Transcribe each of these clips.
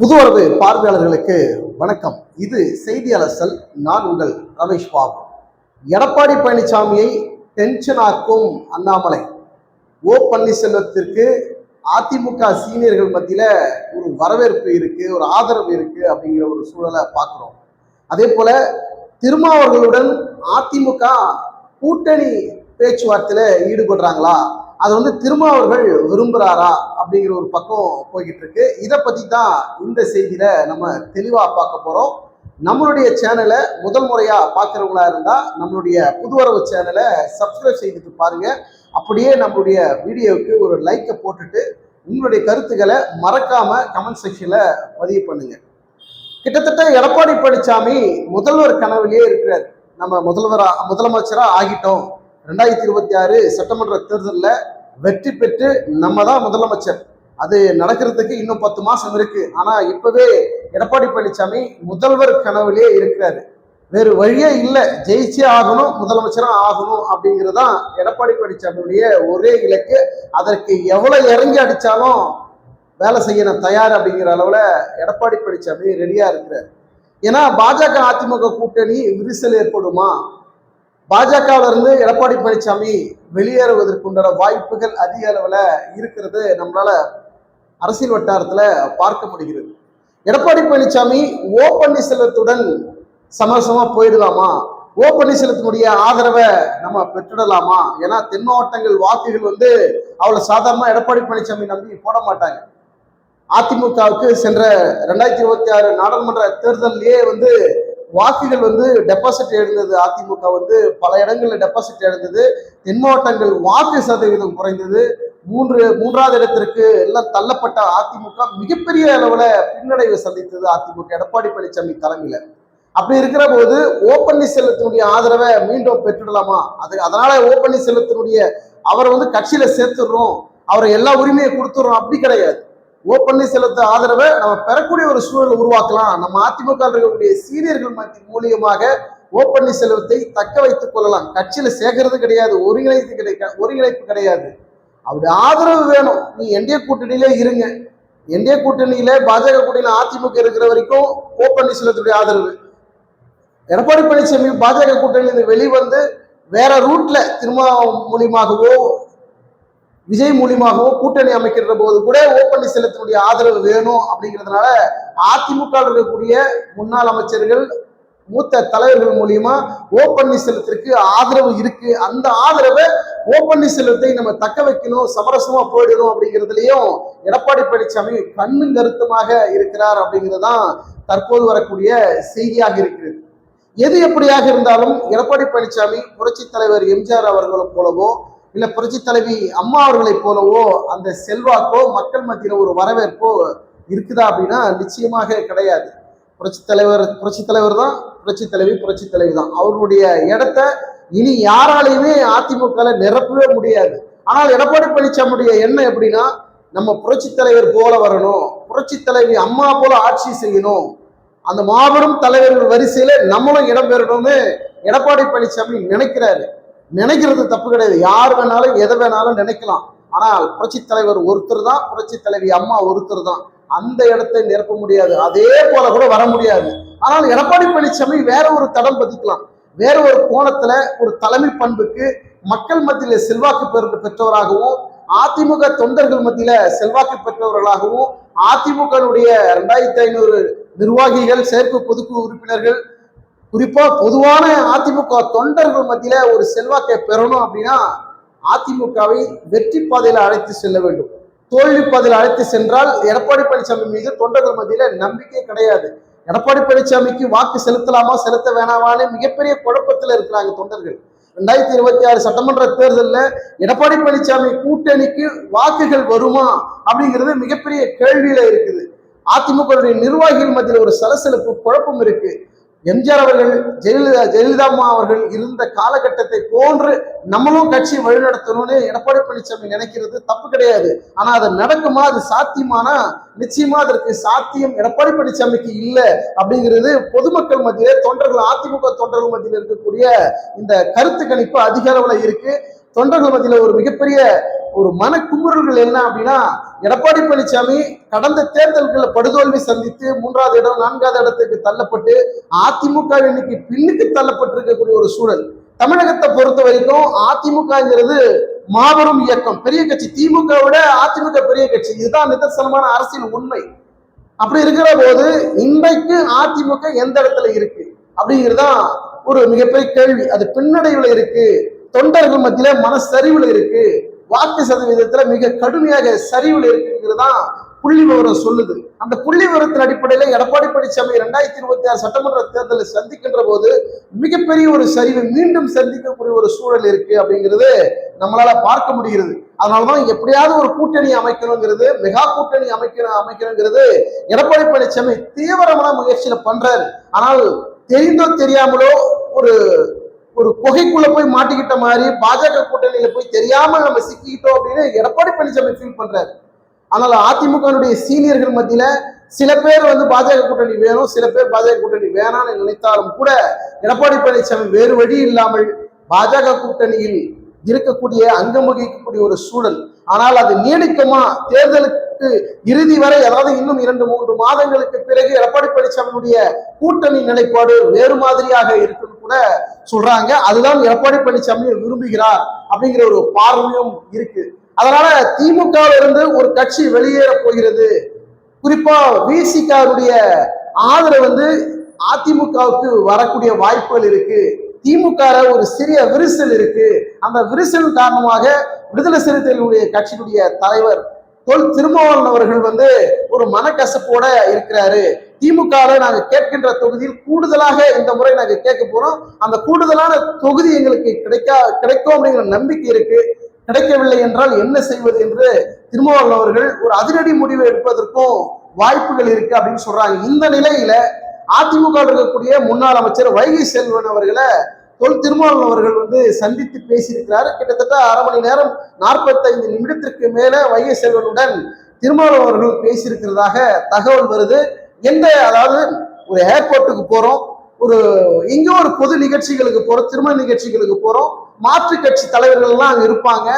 புதுவரவு பார்வையாளர்களுக்கு வணக்கம். இது செய்தி அலசல் நான் உங்கள் ரமேஷ் பாபு. எடப்பாடி பழனிசாமியை டென்ஷனாக்கும் அண்ணாமலை. ஓ பன்னீர்செல்வத்திற்கு அதிமுக சீனியர்கள் மத்தியில் ஒரு வரவேற்பு இருக்குது ஒரு ஆதரவு இருக்குது அப்படிங்கிற ஒரு சூழலை பார்க்குறோம். அதே போல் திருமாவர்களுடன் அதிமுக கூட்டணி பேச்சுவார்த்தையில் ஈடுபடுறாங்களா? அது வந்து திருமாவர்கள் விரும்புகிறாரா அப்படிங்கிற ஒரு பக்கம் போய்கிட்டு இருக்கு. இதை பற்றி தான் இந்த செய்தியில் நம்ம தெளிவாக பார்க்க போகிறோம் நம்மளுடைய சேனலை முதல் முறையாக பார்க்குறவங்களா இருந்தால் நம்மளுடைய புதுவரவு சேனலை சப்ஸ்கிரைப் செய்துட்டு பாருங்கள் அப்படியே நம்மளுடைய வீடியோவுக்கு ஒரு லைக்கை போட்டுட்டு உங்களுடைய கருத்துக்களை மறக்காமல் கமெண்ட் செக்ஷனில் பதிவு பண்ணுங்கள் கிட்டத்தட்ட எடப்பாடி பழனிசாமி முதல்வர் கனவுலேயே இருக்கிறார். நம்ம முதல்வராக முதலமைச்சராக ஆகிட்டோம். ரெண்டாயிரத்தி இருபத்தி ஆறு சட்டமன்ற தேர்தலில் வெற்றி பெற்று நம்ம தான் முதலமைச்சர். அது நடக்கிறதுக்கு இன்னும் பத்து மாசம் இருக்கு. ஆனா இப்பவே எடப்பாடி பழனிசாமி முதல்வர் கனவுலேயே இருக்கிறாரு. வேறு வழியே இல்லை. ஜெயிச்சே ஆகணும் முதலமைச்சரும் ஆகணும் அப்படிங்கிறதான் எடப்பாடி பழனிசாமியுடைய ஒரே இலக்கு. அதற்கு எவ்வளோ இறங்கி அடித்தாலும் வேலை செய்ய நான் தயார் அப்படிங்கிற அளவில் எடப்பாடி பழனிசாமி ரெடியாக இருக்கிறார். ஏன்னா பாஜக அதிமுக கூட்டணி விரிசல் ஏற்படுமா? பாஜகவில இருந்து எடப்பாடி பழனிசாமி வெளியேறுவதற்குண்டான வாய்ப்புகள் அதிக அளவில் இருக்கிறது நம்மளால அரசியல் வட்டாரத்தில் பார்க்க முடிகிறது. எடப்பாடி பழனிசாமி ஓ பன்னீர்செல்வத்துடன் சமரசமா போயிடலாமா? ஓ பன்னீர்செல்வத்தினுடைய ஆதரவை நம்ம பெற்றுடலாமா? ஏன்னா தென் மாவட்டங்கள் வாக்குகள் வந்து அவ்வளோ சாதாரணமாக எடப்பாடி பழனிசாமி நம்பி போட மாட்டாங்க. அதிமுகவுக்கு சென்ற ரெண்டாயிரத்தி இருபத்தி ஆறு நாடாளுமன்ற தேர்தலிலேயே வந்து வாக்குகள் வந்து டெபாசிட் எழுந்தது. அதிமுக வந்து பல இடங்களில் டெபாசிட் எழுந்தது. தென் மாவட்டங்கள் வாக்கு சதவீதம் குறைந்தது. மூன்று மூன்றாவது இடத்திற்கு எல்லாம் தள்ளப்பட்ட அதிமுக மிகப்பெரிய அளவில் பின்னடைவு சந்தித்தது அதிமுக. எடப்பாடி பழனிசாமி தலைமையில். அப்படி இருக்கிற போது ஓ பன்னீர்செல்வத்தினுடைய ஆதரவை மீண்டும் பெற்றுடலாமா? அது அதனால ஓ பன்னீர்செல்வத்தினுடைய அவரை வந்து கட்சியில சேர்த்துடுறோம். அவரை எல்லா உரிமையை கொடுத்துடுறோம். அப்படி கிடையாது. ஓ பன்னீர்செல்வத்து ஆதரவை நம்ம பெறக்கூடிய ஒரு சூழலை உருவாக்கலாம். நம்ம அதிமுக இருக்கக்கூடிய சீனியர்கள் மத்திய மூலியமாக ஓ பன்னீர்செல்வத்தை தக்க வைத்துக் கொள்ளலாம். கட்சியில சேர்க்கறது கிடையாது ஒருங்கிணைப்பு கிடைக்க ஒருங்கிணைப்பு கிடையாது. அப்படி ஆதரவு வேணும். நீ என்டிஏ கூட்டணியிலே இருங்க. என்டிஏ கூட்டணியில பாஜக கூட்டணியில அதிமுக இருக்கிற வரைக்கும் ஓ பன்னீர்செல்வத்துடைய ஆதரவு. எடப்பாடி பழனிசாமி பாஜக கூட்டணியிலிருந்து வெளிவந்து வேற ரூட்ல திரும்ப மூலியமாகவோ விஜய் மூலியமாகவோ கூட்டணி அமைக்கிற போது கூட ஓ பன்னீர்செல்வத்தினுடைய ஆதரவு வேணும் அப்படிங்கிறதுனால அதிமுக இருக்கக்கூடிய முன்னாள் அமைச்சர்கள் மூத்த தலைவர்கள் மூலியமா ஓ பன்னீர்செல்வத்திற்கு ஆதரவு இருக்கு. அந்த ஆதரவை ஓ பன்னீர்செல்வத்தை நம்ம தக்க வைக்கணும் சமரசமா போயிடணும் அப்படிங்கிறதுலயும் எடப்பாடி பழனிசாமி கண்ணு கருத்துமாக இருக்கிறார் அப்படிங்கிறதுதான் தற்போது வரக்கூடிய செய்தியாக இருக்கிறது. எது எப்படியாக இருந்தாலும் எடப்பாடி பழனிசாமி புரட்சி தலைவர் எம்ஜிஆர் அவர்களை போலவோ இல்ல புரட்சி தலைவி அம்மா அவர்களைப் போலவோ அந்த செல்வாக்கோ மக்கள் மத்தியில ஒரு வரவேற்போ இருக்குதா அப்படின்னா நிச்சயமாக கிடையாது. புரட்சி தலைவர் புரட்சி தலைவர் தான் புரட்சி தலைவி புரட்சி தலைவி தான். அவருடைய இடத்த இனி யாராலையுமே அதிமுக நிரப்பவே முடியாது. ஆனால் எடப்பாடி பழனிசாமியுடைய எண்ணம் எப்படின்னா நம்ம புரட்சி தலைவர் போல வரணும் புரட்சி தலைவி அம்மா போல ஆட்சி செய்யணும். அந்த மாபெரும் தலைவர்கள் வரிசையில நம்மளும் இடம் பெறணும்னு எடப்பாடி பழனிசாமி நினைக்கிறாரு. நினைக்கிறது தப்பு கிடையாது. யார் வேணாலும் எதை வேணாலும் நினைக்கலாம். ஆனால் புரட்சி தலைவர் ஒருத்தர் தான் புரட்சி தலைவி அம்மா ஒருத்தர் தான். அந்த இடத்தை நிரப்ப முடியாது. அதே போல கூட வர முடியாது. ஆனால் எடப்பாடி பழனிசாமி வேற ஒரு தடம் பதிக்கலாம். வேற ஒரு கோணத்துல ஒரு தலைமை பண்புக்கு மக்கள் மத்தியில செல்வாக்கு பெற்றவராகவும் அதிமுக தொண்டர்கள் மத்தியில செல்வாக்கு பெற்றவர்களாகவும் அதிமுகனுடைய ரெண்டாயிரத்தி ஐநூறு நிர்வாகிகள் செயற்கை பொதுக்குழு உறுப்பினர்கள் குறிப்பா பொதுவான அதிமுக தொண்டர்கள் மத்தியில ஒரு செல்வாக்கை பெறணும் அப்படின்னா அதிமுகவை வெற்றி பாதையில அழைத்து செல்ல வேண்டும். தோல்வி பாதையில் அழைத்து சென்றால் எடப்பாடி பழனிசாமி மீது தொண்டர்கள் மத்தியில நம்பிக்கை கிடையாது. எடப்பாடி பழனிசாமிக்கு வாக்கு செலுத்தலாமா செலுத்த வேணாமான்னு மிகப்பெரிய குழப்பத்தில் இருக்கிறாங்க தொண்டர்கள். ரெண்டாயிரத்தி இருபத்தி ஆறு சட்டமன்ற தேர்தலில் எடப்பாடி பழனிசாமி கூட்டணிக்கு வாக்குகள் வருமா அப்படிங்கிறது மிகப்பெரிய கேள்வியில இருக்குது. அதிமுக நிர்வாகிகள் மத்தியில் ஒரு சலசலப்பு குழப்பம் இருக்கு. எம்ஜிஆர் அவர்கள் ஜெயலலிதா ஜெயலலிதா அம்மா அவர்கள் இருந்த காலகட்டத்தை போன்று நம்மளும் கட்சி வழிநடத்தணும்னு எடப்பாடி பழனிசாமி நினைக்கிறது தப்பு கிடையாது. ஆனா அது நடக்குமா அது சாத்தியமானா? நிச்சயமா அதற்கு சாத்தியம் எடப்பாடி பழனிசாமிக்கு இல்லை அப்படிங்கிறது பொதுமக்கள் மத்தியிலே தொண்டர்கள் அதிமுக தொண்டர்கள் மத்தியில் இருக்கக்கூடிய இந்த கருத்து கணிப்பு அதிக அளவுல இருக்கு. தொண்டர்கள் மத்தியில ஒரு மிகப்பெரிய ஒரு மன குமுறல்கள் என்ன அப்படின்னா எடப்பாடி பழனிசாமி கடந்த தேர்தல்களில் படுதோல்வி சந்தித்து மூன்றாவது இடம் நான்காவது இடத்துக்கு தள்ளப்பட்டு அதிமுக இன்னைக்கு பின்னுக்கு தள்ளப்பட்டிருக்கக்கூடிய ஒரு சூழல். தமிழகத்தை பொறுத்த வரைக்கும் அதிமுகங்கிறது மாபெரும் இயக்கம். பெரிய கட்சி திமுக விட அதிமுக பெரிய கட்சி. இதுதான் நிதர்சனமான அரசியல் உண்மை. அப்படி இருக்கிற போது இன்றைக்கு அதிமுக எந்த இடத்துல இருக்கு? அப்படிங்கிறதுதான் ஒரு மிகப்பெரிய கேள்வி. அது பின்னடைவுல இருக்கு. தொண்டர்கள் மத்தியில மனசரிவுல இருக்கு. வாக்கு சதவீதத்துல மிக கடுமையாக சரிவுல இருக்குங்கிறதா புள்ளி விவரம் சொல்லுது. அந்த புள்ளி விவரத்தின் அடிப்படையில எடப்பாடி பழனிசாமி இரண்டாயிரத்தி இருபத்தி ஆறு சட்டமன்ற தேர்தலை சந்திக்கின்ற போது மிகப்பெரிய ஒரு சரிவை மீண்டும் சந்திக்கக்கூடிய ஒரு சூழல் இருக்கு அப்படிங்கிறது நம்மளால பார்க்க முடிகிறது. அதனாலதான் எப்படியாவது ஒரு கூட்டணி அமைக்கணுங்கிறது மெகா கூட்டணி அமைக்கணும் அமைக்கணுங்கிறது எடப்பாடி பழனிசாமி தீவிரமான முயற்சியில பண்றாரு. ஆனால் தெரிந்தோ தெரியாமலோ ஒரு ஒரு குகைக்குள்ள போய் மாட்டிக்கிட்ட மாதிரி பாஜக கூட்டணியில போய் தெரியாம நம்ம சிக்கிக்கிட்டோம் அப்படின்னு எடப்பாடி பழனிசாமி ஃபீல் பண்றாரு. ஆனால் அதிமுகனுடைய சீனியர்கள் மத்தியில சில பேர் வந்து பாஜக கூட்டணி வேணும் சில பேர் பாஜக கூட்டணி வேணாம்னு நினைத்தாலும் கூட எடப்பாடி பழனிசாமி வேறு வழி இல்லாமல் பாஜக கூட்டணியில் இருக்கக்கூடிய அங்கம் வகிக்கக்கூடிய ஒரு சூழல். ஆனால் அது நீடிக்குமா? தேர்தலுக்கு இறுதி வரை அதாவது இன்னும் இரண்டு மூன்று மாதங்களுக்கு பிறகு எடப்பாடி பழனிசாமியுடைய கூட்டணி நிலைப்பாடு வேறு மாதிரியாக இருக்கும் கூட சொல்றாங்க. அதுதான் எடப்பாடி பழனிசாமி விரும்புகிறார் அப்படிங்கிற ஒரு பார்வையும் இருக்கு. அதனால திமுகவில் இருந்து ஒரு கட்சி வெளியேற போகிறது. குறிப்பா விசிகாவுடைய ஆதரவு வந்து அதிமுகவுக்கு வரக்கூடிய வாய்ப்புகள் இருக்கு. திமுக ஒரு சிறிய விரிசல் இருக்கு. அந்த விரிசல் காரணமாக விடுதலை சிறுத்தைகளுடைய கட்சியினுடைய தலைவர் தொல் திருமாவளவன் அவர்கள் வந்து ஒரு மனக்கசப்போட இருக்கிறாரு. திமுக நாங்கள் கேட்கின்ற தொகுதியில் கூடுதலாக இந்த முறை நாங்கள் கேட்க போறோம். அந்த கூடுதலான தொகுதி எங்களுக்கு கிடைக்கா கிடைக்கும் அப்படிங்கிற நம்பிக்கை இருக்கு. கிடைக்கவில்லை என்றால் என்ன செய்வது என்று திருமாவளவன் அவர்கள் ஒரு அதிரடி முடிவு எடுப்பதற்கும் வாய்ப்புகள் இருக்கு அப்படின்னு சொல்றாங்க. இந்த நிலையில அதிமுக இருக்கக்கூடிய முன்னாள் அமைச்சர் வைகை செல்வன் அவர்களை தொல் திருமாவளவன் அவர்கள் வந்து சந்தித்து பேசியிருக்கிறார். கிட்டத்தட்ட அரை மணி நேரம் நாற்பத்தைந்து நிமிடத்திற்கு மேல வைகை செல்வனுடன் திருமாவளவன் அவர்கள் பேசியிருக்கிறதாக தகவல் வருது. எந்த அதாவது ஒரு ஏர்போர்ட்டுக்கு போறோம் ஒரு எங்கேயோ ஒரு பொது நிகழ்ச்சிகளுக்கு போறோம் திருமண நிகழ்ச்சிகளுக்கு போறோம் மாற்று கட்சி தலைவர்கள் எல்லாம் இருப்பாங்க.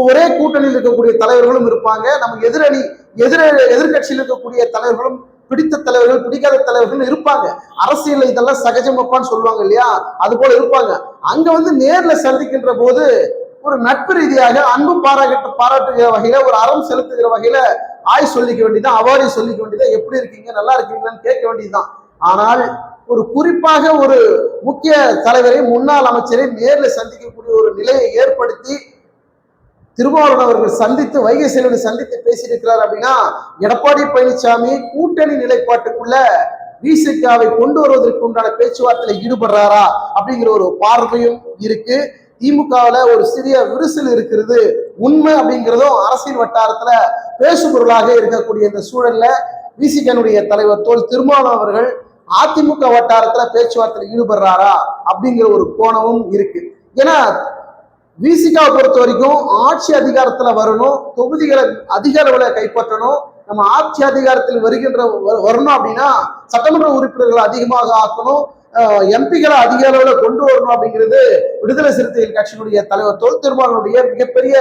ஒரே கூட்டணியில் இருக்கக்கூடிய தலைவர்களும் இருப்பாங்க. நம்ம எதிரணி எதிர எதிர்கட்சியில் இருக்கக்கூடிய தலைவர்களும் பிடித்த தலைவர்கள் பிடிக்காத தலைவர்கள் இருப்பாங்க. அரசியல் இதெல்லாம் சகஜமப்பான்னு சொல்லுவாங்க இல்லையா? அது போல இருப்பாங்க. அங்க வந்து நேர்ல சந்திக்கின்ற போது ஒரு நட்பு ரீதியாக அன்பு பாராட்டு பாராட்டுகிற வகையில ஒரு அறம் செலுத்துகிற வகையில ஆய் சொல்லிக்க வேண்டியதான் அவாரி சொல்லிக்க வேண்டியதான் எப்படி இருக்கீங்க நல்லா இருக்கீங்களான்னு கேட்க வேண்டியதுதான். ஆனால் ஒரு குறிப்பாக ஒரு முக்கிய தலைவரை முன்னாள் அமைச்சரை நேரில் சந்திக்கக்கூடிய ஒரு நிலையை ஏற்படுத்தி திருமாவளவன் அவர்கள் சந்தித்து வைகை செல்வனை சந்தித்து பேசியிருக்கிறார் அப்படின்னா எடப்பாடி பழனிசாமி கூட்டணி நிலைப்பாட்டுக்குள்ள விசிகாவை கொண்டு வருவதற்கு உண்டான பேச்சுவார்த்தையில ஈடுபடுறாரா அப்படிங்கிற ஒரு பார்வையும் இருக்கு. திமுகவில் ஒரு சிறிய விரிசல் இருக்கிறது. உண்மை அப்படிங்கிறதும் அரசியல் வட்டாரத்துல பேசுபொருளாக இருக்கக்கூடிய இந்த சூழல்ல விசிகனுடைய தலைவர் தோல் திருமாவளவன் அவர்கள் அதிமுக வட்டாரத்துல பேச்சுவார்த்தையில் ஈடுபடுறாரா அப்படிங்கிற ஒரு கோணமும் இருக்கு. ஏன்னா விசிகாவை பொறுத்த வரைக்கும் ஆட்சி அதிகாரத்துல வரணும் தொகுதிகளை அதிக அளவுல கைப்பற்றணும் நம்ம ஆட்சி அதிகாரத்தில் வருகின்ற வ- வரணும் அப்படின்னா சட்டமன்ற உறுப்பினர்களை அதிகமாக ஆக்கணும் எம்பிகளை அதிக அளவுல கொண்டு வரணும் அப்படிங்கிறது விடுதலை சிறுத்தைகள் கட்சியினுடைய தலைவர் தொல் திருமாவனுடைய மிகப்பெரிய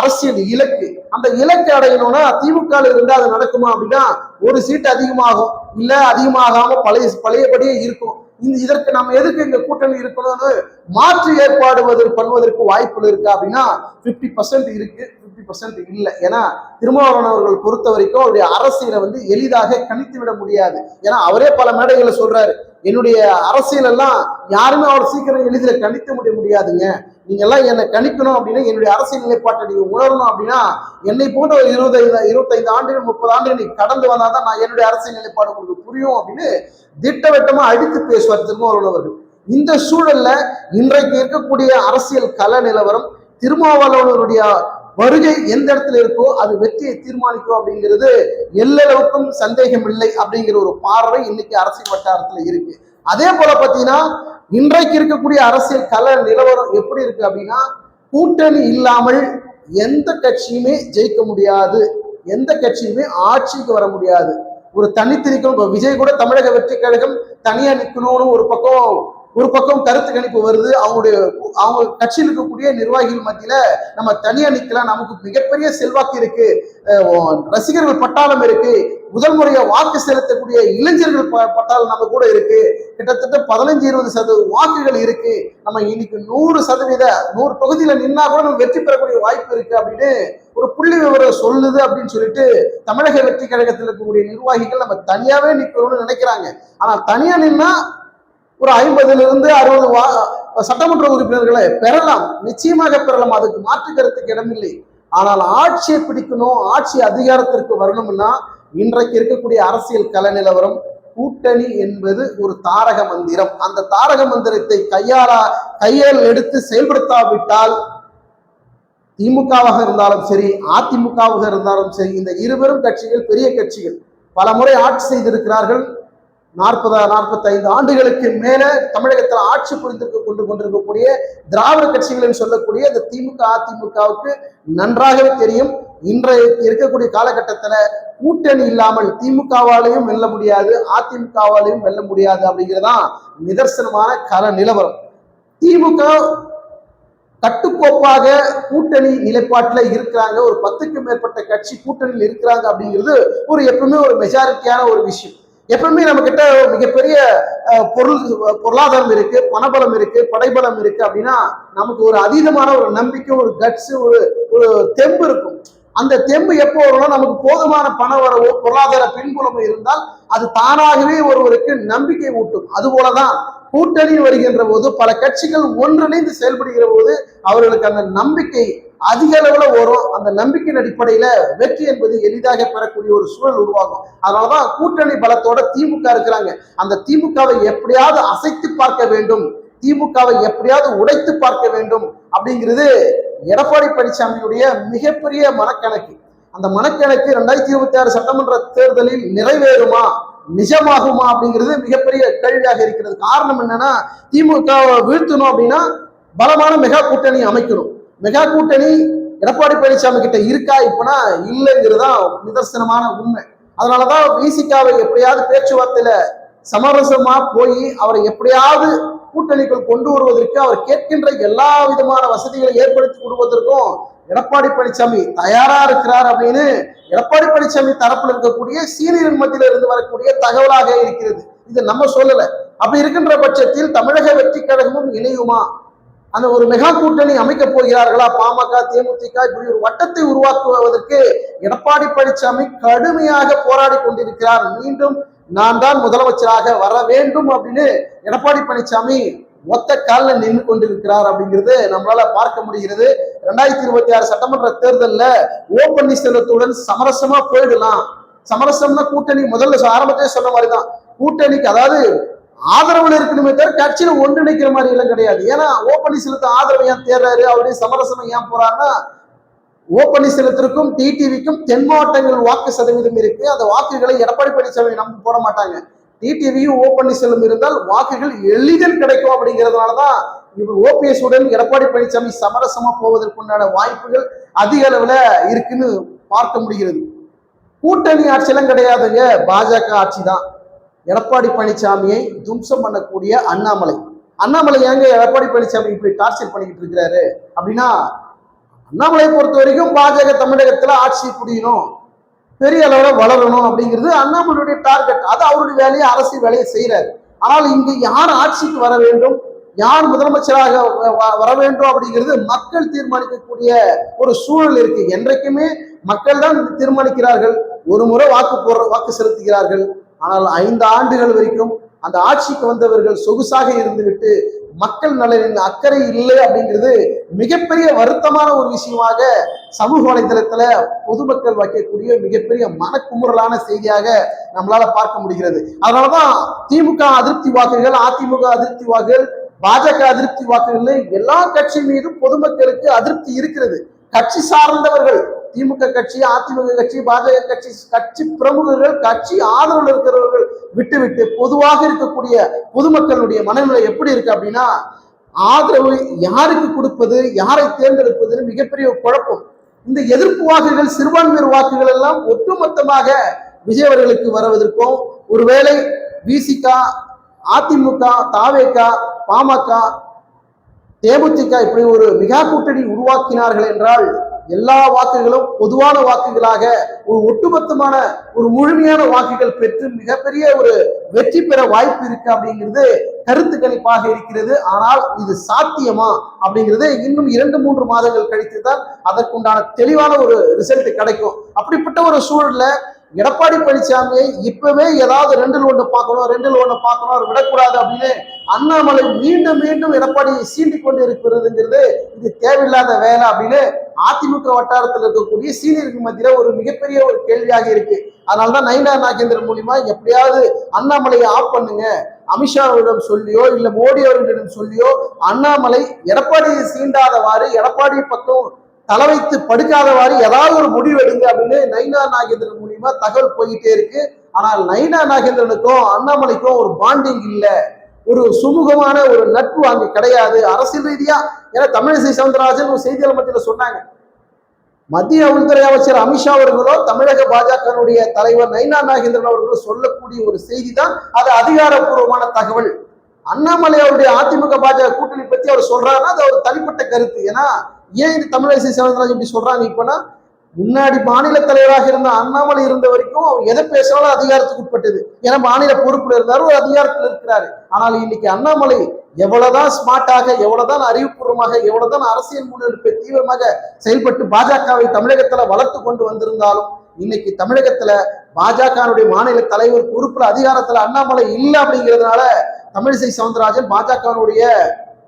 அரசியல் இலக்கு. அந்த இலக்கு அடையணும்னா திமுக இருந்து அது நடக்குமா அப்படின்னா ஒரு சீட் அதிகமாகும். இல்ல அதிகமாகாம பழைய பழையபடியே இருக்கும். இதற்கு நம்ம எதுக்கு இங்க கூட்டணி இருக்கணும்னு மாற்று ஏற்பாடுவது பண்ணுவதற்கு வாய்ப்புகள் இருக்கா அப்படின்னா 50% பர்சன்ட் இருக்கு. 50% பர்சன்ட் இல்லை. ஏன்னா திருமாவளவன் அவர்கள் பொறுத்த வரைக்கும் அவருடைய அரசியலை வந்து எளிதாக கணித்து விட முடியாது. ஏன்னா அவரே பல மேடைகளை சொல்றாரு. என்னுடைய அரசியல் எல்லாம் யாருமே அவர் சீக்கிரம் எளிதில் கணித்து முடிய முடியாதுங்க. நீங்க எல்லாம் என்னை கணிக்கணும் அப்படின்னா என்னுடைய அரசியல் நிலைப்பாட்டை நீங்க உணரணும் அப்படின்னா என்னை போன்ற ஒரு இருபத்தைந்து இருபத்தைந்து ஆண்டுகள் முப்பது ஆண்டுகள் நீ கடந்து வந்தாதான் நான் என்னுடைய அரசியல் நிலைப்பாடு உங்களுக்கு புரியும் அப்படின்னு திட்டவட்டமா அடித்து பேசுவார் திருமாவளவன் அவர்கள். இந்த சூழல்ல இன்றைக்கு இருக்கக்கூடிய அரசியல் கல நிலவரம் திருமாவளவனுடைய வருகை எந்த இடத்துல இருக்கோ அது வெற்றியை தீர்மானிக்கும் அப்படிங்கிறது எல்லளவுக்கும் சந்தேகம் இல்லை அப்படிங்கிற ஒரு பார்வை இன்னைக்கு அரசியல் வட்டாரத்துல இருக்கு. அதே போல பாத்தீங்கன்னா இன்றைக்கு இருக்கக்கூடிய அரசியல் கல நிலவரம் எப்படி இருக்கு அப்படின்னா கூட்டணி இல்லாமல் எந்த கட்சியுமே ஜெயிக்க முடியாது. எந்த கட்சியுமே ஆட்சிக்கு வர முடியாது. ஒரு தனித்து நிற்கணும் இப்ப விஜய் கூட தமிழக வெற்றி கழகம் தனியா நிற்கணும்னு ஒரு பக்கம் ஒரு பக்கம் கருத்து கணிப்பு வருது அவங்களுடைய அவங்க கட்சியில் இருக்கக்கூடிய நிர்வாகிகள் மத்தியில நம்ம தனியா நிக்கலாம் நமக்கு மிகப்பெரிய செல்வாக்கு இருக்கு. ரசிகர்கள் பட்டாளம் இருக்கு. முதல் முறையா வாக்கு செலுத்தக்கூடிய இளைஞர்கள் ப- பட்டாளம் நம்ம கூட இருக்கு. கிட்டத்தட்ட பதினஞ்சு இருபது சதவீத வாக்குகள் இருக்கு. நம்ம இன்னைக்கு நூறு சதவீத நூறு தொகுதியில நின்னா கூட நம்ம வெற்றி பெறக்கூடிய வாய்ப்பு இருக்கு அப்படின்னு ஒரு புள்ளி விவரம் சொல்லுது அப்படின்னு சொல்லிட்டு தமிழக வெற்றி கழகத்தில் இருக்கக்கூடிய நிர்வாகிகள் நம்ம தனியாவே நிக்கணும்னு நினைக்கிறாங்க. ஆனா தனியா நின்னா ஒரு ஐம்பதுலேருந்து அறுபது வா சட்டமன்ற உறுப்பினர்களை பெறலாம். நிச்சயமாக பெறலாம். அதுக்கு மாற்று கருத்துக்கு இடமில்லை. ஆனால் ஆட்சியை பிடிக்கணும் ஆட்சி அதிகாரத்திற்கு வரணும்னா இன்றைக்கு இருக்கக்கூடிய அரசியல் கல நிலவரம் கூட்டணி என்பது ஒரு தாரக மந்திரம். அந்த தாரக மந்திரத்தை கையாளா கையால் எடுத்து செயல்படுத்தாவிட்டால் திமுகவாக இருந்தாலும் சரி அதிமுகவாக இருந்தாலும் சரி இந்த இருவரும் கட்சிகள் பெரிய கட்சிகள் பல முறை ஆட்சி செய்திருக்கிறார்கள். நாற்பது நாற்பத்தைந்து ஆண்டுகளுக்கு மேல தமிழகத்தில் ஆட்சி புரிந்திருக்க கொண்டு கொண்டிருக்கக்கூடிய திராவிட கட்சிகள் சொல்லக்கூடிய அந்த திமுக அதிமுகவுக்கு நன்றாகவே தெரியும். இன்றைய இருக்கக்கூடிய காலகட்டத்தில் கூட்டணி இல்லாமல் திமுகவாலையும் வெல்ல முடியாது அதிமுகவாலையும் வெல்ல முடியாது அப்படிங்கிறதான் நிதர்சனமான கல நிலவரம். திமுக கட்டுக்கோப்பாக கூட்டணி நிலைப்பாட்டில் இருக்கிறாங்க. ஒரு பத்துக்கும் மேற்பட்ட கட்சி கூட்டணியில் இருக்கிறாங்க அப்படிங்கிறது ஒரு எப்பவுமே ஒரு மெஜாரிட்டியான ஒரு விஷயம். எப்பவுமே நம்ம கிட்ட மிகப்பெரிய பொருள் பொருளாதாரம் இருக்கு பணபலம் இருக்கு படைபலம் இருக்கு அப்படின்னா நமக்கு ஒரு அதீதமான ஒரு நம்பிக்கை ஒரு கட்ஸ் ஒரு ஒரு தெம்பு இருக்கும். அந்த தெம்பு எப்போ வரும்னா நமக்கு போதுமான பண வரவோ பொருளாதார பின்புலமோ இருந்தால் அது தானாகவே ஒருவருக்கு நம்பிக்கை ஊட்டும். அதுபோலதான் கூட்டணி வருகின்ற போது பல கட்சிகள் ஒன்றிணைந்து செயல்படுகிற போது அவர்களுக்கு அந்த நம்பிக்கை அதிக அளவுல வரும். அந்த நம்பிக்கையின் அடிப்படையில வெற்றி என்பது எளிதாக பெறக்கூடிய ஒரு சூழல் உருவாகும். அதனாலதான் கூட்டணி பலத்தோட திமுக இருக்கிறாங்க. அந்த திமுகவை எப்படியாவது அசைத்து பார்க்க வேண்டும். திமுகவை எப்படியாவது உடைத்து பார்க்க வேண்டும் அப்படிங்கிறது எடப்பாடி பழனிசாமியுடைய மிகப்பெரிய மனக்கணக்கு. அந்த மனக்கணக்கு ரெண்டாயிரத்தி இருபத்தி ஆறு சட்டமன்ற தேர்தலில் நிறைவேறுமா? நிஜமாகுமா? அப்படிங்கிறது மிகப்பெரிய கேள்வியாக இருக்கிறது. காரணம் என்னன்னா திமுக வீழ்த்தணும் அப்படின்னா பலமான மெகா கூட்டணி அமைக்கணும். மெகா கூட்டணி எடப்பாடி பழனிசாமி கிட்ட இருக்கா இப்பனா இல்லைங்கிறதுதான் நிதர்சனமான உண்மை. அதனாலதான் விசிகாவை எப்படியாவது பேச்சுவார்த்தையில சமரசமா போய் அவரை எப்படியாவது கூட்டணிக்குள் கொண்டு வருவதற்கு அவர் கேட்கின்ற எல்லா விதமான வசதிகளை ஏற்படுத்தி கொடுப்பதற்கும் எடப்பாடி பழனிசாமி தயாரா இருக்கிறார் அப்படின்னு எடப்பாடி பழனிசாமி தரப்பில் இருக்கக்கூடிய சீனியர் மத்தியில இருந்து வரக்கூடிய தகவலாக இருக்கிறது. இது நம்ம சொல்லல. அப்படி இருக்கின்ற பட்சத்தில் தமிழக வெற்றி கழகமும் இணையுமா? அந்த ஒரு மெகா கூட்டணி அமைக்க போகிறார்களா? பாமக தேமுதிக இப்படி ஒரு வட்டத்தை உருவாக்குவதற்கு எடப்பாடி பழனிசாமி கடுமையாக போராடி கொண்டிருக்கிறார். மீண்டும் நான் தான் முதலமைச்சராக வர வேண்டும் அப்படின்னு எடப்பாடி பழனிசாமி ஒத்த காலில் நின்று கொண்டிருக்கிறார் அப்படிங்கிறது நம்மளால பார்க்க முடிகிறது. ரெண்டாயிரத்தி இருபத்தி ஆறு சட்டமன்ற தேர்தலில் ஓ பன்னீர்செல்வத்துடன் சமரசமா போயிடலாம். சமரசம்னா கூட்டணி முதல்ல ஆரம்பத்தையே சொன்ன மாதிரி தான் கூட்டணிக்கு அதாவது ஆதரவுல இருக்கணுமே தவிர கட்சியில ஒன்றிணைக்கிற மாதிரி எல்லாம் கிடையாது. ஏன்னா ஓ பன்னீர்செல்வத்தை ஆதரவு ஏன் தேர்றாரு? அவருடைய சமரசம் ஏன் போறாருன்னா ஓ பன்னீர்செல்வத்திற்கும் டிடிவிக்கும் தென் மாவட்டங்கள் வாக்கு சதவீதம் இருக்கு. அந்த வாக்குகளை எடப்பாடி பழனிசாமி நம்ம போட மாட்டாங்க. டிடிவியும் ஓ பன்னீர்செல்வம் இருந்தால் வாக்குகள் எளிதில் கிடைக்கும் அப்படிங்கிறதுனாலதான் இவர் ஓபிஎஸ் உடன் எடப்பாடி பழனிசாமி சமரசமா போவதற்குண்டான வாய்ப்புகள் அதிக அளவுல இருக்குன்னு பார்க்க முடிகிறது. கூட்டணி ஆட்சியெல்லாம் கிடையாதுங்க. பாஜக ஆட்சி தான் எடப்பாடி பழனிசாமியை தும்சம் பண்ணக்கூடிய அண்ணாமலை. அண்ணாமலை ஏங்க எடப்பாடி பழனிசாமி இப்படி டார்ச்சர் பண்ணிக்கிட்டு இருக்கிறாரு? அப்படின்னா அண்ணாமலையை பொறுத்த வரைக்கும் பாஜக தமிழகத்துல ஆட்சி புரியணும் பெரிய அளவில் வளரணும் அப்படிங்கிறது அண்ணாமலையுடைய டார்கெட் அது அவருடைய வேலையை அரசியல் வேலையை செய்கிறார் ஆனால் இங்கு யார் ஆட்சிக்கு வர வேண்டும்? யார் முதலமைச்சராக வ- வ- வர வேண்டும் அப்படிங்கிறது மக்கள் தீர்மானிக்கக்கூடிய ஒரு சூழல் இருக்கு. என்றைக்குமே மக்கள் தான் தீர்மானிக்கிறார்கள். ஒரு முறை வாக்கு போடுற வாக்கு செலுத்துகிறார்கள். ஆனால் ஐந்து ஆண்டுகள் வரைக்கும் அந்த ஆட்சிக்கு வந்தவர்கள் சொகுசாக இருந்துவிட்டு மக்கள் நலனின் அக்கறை இல்லை அப்படிங்கிறது மிகப்பெரிய வருத்தமான ஒரு விஷயமாக சமூக வலைதளத்துல பொதுமக்கள் வைக்கக்கூடிய மிகப்பெரிய மனக்குமுறலான செய்தியாக நம்மளால பார்க்க முடிகிறது. அதனாலதான் திமுக அதிருப்தி வாக்குகள் அதிமுக அதிருப்தி வாக்குகள் பாஜக அதிருப்தி வாக்குகள் எல்லா கட்சி மீதும் பொதுமக்களுக்கு அதிருப்தி இருக்கிறது. கட்சி சார்ந்தவர்கள் திமுக கட்சி அதிமுக கட்சி பாஜக கட்சி கட்சி பிரமுகர்கள் கட்சி ஆதரவில் இருக்கிறவர்கள் விட்டுவிட்டு பொதுவாக இருக்கக்கூடிய பொதுமக்களுடைய மனநிலை எப்படி இருக்கு அப்படின்னா ஆதரவு யாருக்கு கொடுப்பது யாரை தேர்ந்தெடுப்பதுன்னு மிகப்பெரிய குழப்பம். இந்த எதிர்ப்பு வாக்குகள் சிறுபான்மையர் வாக்குகள் எல்லாம் ஒட்டுமொத்தமாக விஜய் அவர்களுக்கு வருவதற்கும் ஒருவேளை விசிகா அதிமுக தாவேக பாமக தேமுதிக இப்படி ஒரு மிகா கூட்டணி உருவாக்கினார்கள் என்றால் எல்லா வாக்குகளும் பொதுவான வாக்குகளாக ஒரு ஒட்டுமொத்தமான ஒரு முழுமையான வாக்குகள் பெற்று மிகப்பெரிய ஒரு வெற்றி பெற வாய்ப்பு இருக்கு அப்படிங்கிறது கருத்து கணிப்பாக இருக்கிறது. ஆனால் இது சாத்தியமா அப்படிங்கிறது இன்னும் இரண்டு மூன்று மாதங்கள் கழித்து தான் அதற்குண்டான தெளிவான ஒரு ரிசல்ட் கிடைக்கும். அப்படிப்பட்ட ஒரு சூழல்ல எடப்பாடி பழனிசாமியை இப்பவே ஏதாவது ரெண்டில் ஒன்று பார்க்கணும் ரெண்டில் ஒன்று பார்க்கணும் அவர் விடக்கூடாது அப்படின்னு அண்ணாமலை மீண்டும் மீண்டும் எடப்பாடியை சீண்டி கொண்டு இருக்கிறதுங்கிறது இது தேவையில்லாத வேலை அப்படின்னு அதிமுக வட்டாரத்தில் இருக்கக்கூடிய சீனியருக்கு மத்தியில ஒரு மிகப்பெரிய ஒரு கேள்வியாக இருக்கு. அதனாலதான் நயினா நாகேந்திரன் மூலியமா எப்படியாவது அண்ணாமலையை ஆஃப் பண்ணுங்க. அமித்ஷாவிடம் சொல்லியோ இல்ல மோடி அவர்களிடம் சொல்லியோ அண்ணாமலை எடப்பாடியை சீண்டாதவாறு எடப்பாடி பக்கம் தலை வைத்து படுக்காதவாறு ஏதாவது ஒரு முடிவு எடுங்க அப்படின்னு நைனா நாகேந்திரன் மூலியமா தகவல் போயிட்டே இருக்கு. ஆனால் நைனா நாகேந்திரனுக்கும் அண்ணாமலைக்கும் ஒரு பாண்டிங் இல்ல. ஒரு சுமூகமான ஒரு நட்பு அங்கு கிடையாது. அரசியல் ரீதியா ஏன்னா தமிழிசை சவுந்தரராஜன் ஒரு செய்தியாளர் மத்தியில் சொன்னாங்க. மத்திய உள்துறை அமைச்சர் அமித்ஷா அவர்களோ தமிழக பாஜகனுடைய தலைவர் நைனா நாகேந்திரன் அவர்களோ சொல்லக்கூடிய ஒரு செய்தி தான் அது அதிகாரப்பூர்வமான தகவல். அண்ணாமலை அவருடைய அதிமுக பாஜக கூட்டணி பத்தி அவர் சொல்றாருன்னா அது அவர் தனிப்பட்ட கருத்து. ஏன்னா ஏன் இது தமிழிசை சவுந்தரராஜன் இப்படி சொல்றாங்க? இப்பனா முன்னாடி மாநில தலைவராக இருந்த அண்ணாமலை இருந்த வரைக்கும் அவர் எதை பேசினாலும் அதிகாரத்துக்கு உட்பட்டது. ஏன்னா மாநில பொறுப்புல இருந்தாரு ஒரு அதிகாரத்தில் இருக்கிறாரு. ஆனால் இன்னைக்கு அண்ணாமலை எவ்வளவுதான் ஸ்மார்ட்டாக எவ்வளவுதான் அறிவுபூர்வமாக எவ்வளவுதான் அரசியல் முன்னெடுப்பை தீவிரமாக செயல்பட்டு பாஜகவை தமிழகத்துல வளர்த்து கொண்டு வந்திருந்தாலும் இன்னைக்கு தமிழகத்துல பாஜகனுடைய மாநில தலைவர் பொறுப்புல அதிகாரத்துல அண்ணாமலை இல்லை அப்படிங்கிறதுனால தமிழிசை சவுந்தரராஜன் பாஜகவினுடைய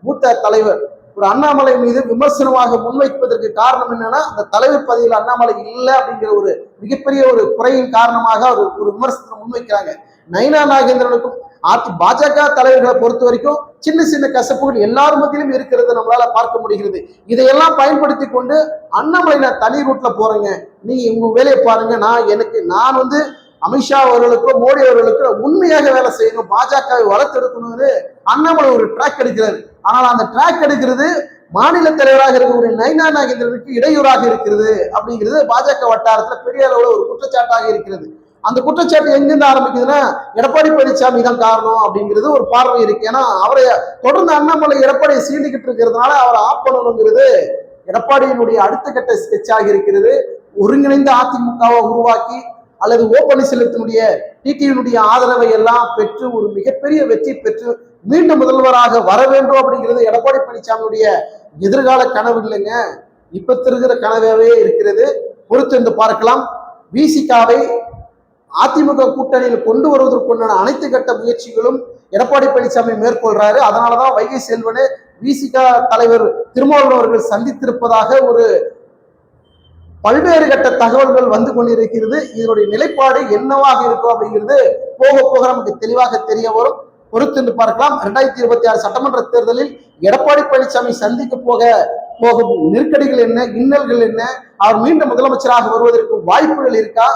மூத்த தலைவர் ஒரு அண்ணாமலை மீது விமர்சனமாக முன்வைப்பதற்கு காரணம் என்னன்னா அந்த தலைவர் பதவியில் அண்ணாமலை இல்லை அப்படிங்கிற ஒரு மிகப்பெரிய ஒரு குறையின் காரணமாக அவர் ஒரு விமர்சனத்தை முன்வைக்கிறாங்க. நயனா நாகேந்திரனுக்கும் அதி பாஜக தலைவர்களை பொறுத்த வரைக்கும் சின்ன சின்ன கசப்புகள் எல்லார் மத்தியிலும் இருக்கிறது நம்மளால பார்க்க முடிகிறது. இதையெல்லாம் பயன்படுத்தி கொண்டு அண்ணாமலை நான் தனி ரூட்ல போறேங்க. நீங்க உங்க வேலையை பாருங்க. நான் எனக்கு நான் வந்து அமித்ஷா அவர்களுக்கோ மோடி அவர்களுக்கோ உண்மையாக வேலை செய்யணும். பாஜகவை வளர்த்தெடுக்கணும்னு அண்ணாமலை ஒரு ட்ராக் எடுக்கிறார். ஆனால் அந்த ட்ராக் எடுக்கிறது மாநில தலைவராக இருக்கக்கூடிய நைனா நாகேந்திரனுக்கு இடையூறாக இருக்கிறது அப்படிங்கிறது பாஜக வட்டாரத்துல பெரிய அளவுல ஒரு குற்றச்சாட்டாக இருக்கிறது. அந்த குற்றச்சாட்டு எங்கிருந்து ஆரம்பிக்குதுன்னா எடப்பாடி பழனிசாமி தான் காரணம் அப்படிங்கிறது ஒரு பார்வை இருக்கு. ஏன்னா அவரை தொடர்ந்து அண்ணாமலை எடப்பாடியை சீண்டிக்கிட்டு இருக்கிறதுனால அவரை ஆப் பண்ணணுங்கிறது எடப்பாடியினுடைய அடுத்த கட்ட ஸ்கெட்சாக இருக்கிறது. ஒருங்கிணைந்த அதிமுகவை உருவாக்கி அல்லது ஓ பன்னீர்செல்வத்தினுடைய டிடிவினுடைய ஆதரவை எல்லாம் பெற்று ஒரு மிகப்பெரிய வெற்றி பெற்று மீண்டும் முதல்வராக வர வேண்டும் அப்படிங்கிறது எடப்பாடி பழனிசாமியுடைய எதிர்கால கனவு இல்லைங்க. இப்ப திருகிற கனவாவே இருக்கிறது. பொறுத்து பார்க்கலாம். விசிகாவை அதிமுக கூட்டணியில் கொண்டு வருவதற்குண்டான அனைத்து கட்ட முயற்சிகளும் எடப்பாடி பழனிசாமி மேற்கொள்றாரு. அதனாலதான் வைகை செல்வனு விசிகா தலைவர் திருமாவளவர்கள் அவர்கள் சந்தித்திருப்பதாக ஒரு பல்வேறு கட்ட தகவல்கள் வந்து கொண்டிருக்கிறது. இதனுடைய நிலைப்பாடு என்னவாக இருக்கும் அப்படிங்கிறது போக போக நமக்கு தெளிவாக தெரிய வரும். பொறுத்து பார்க்கலாம். இரண்டாயிரத்தி இருபத்தி ஆறு சட்டமன்ற தேர்தலில் எடப்பாடி பழனிசாமி சந்திக்க போக போகும் நெருக்கடிகள் என்ன இன்னல்கள் என்ன அவர் மீண்டும் முதலமைச்சராக வருவதற்கு வாய்ப்புகள் இருக்கா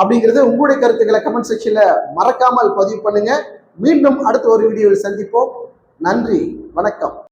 அப்படிங்கிறது உங்களுடைய கருத்துக்களை கமெண்ட் செக்ஷன்ல மறக்காமல் பதிவு பண்ணுங்க. மீண்டும் அடுத்த ஒரு வீடியோவில் சந்திப்போம். நன்றி வணக்கம்.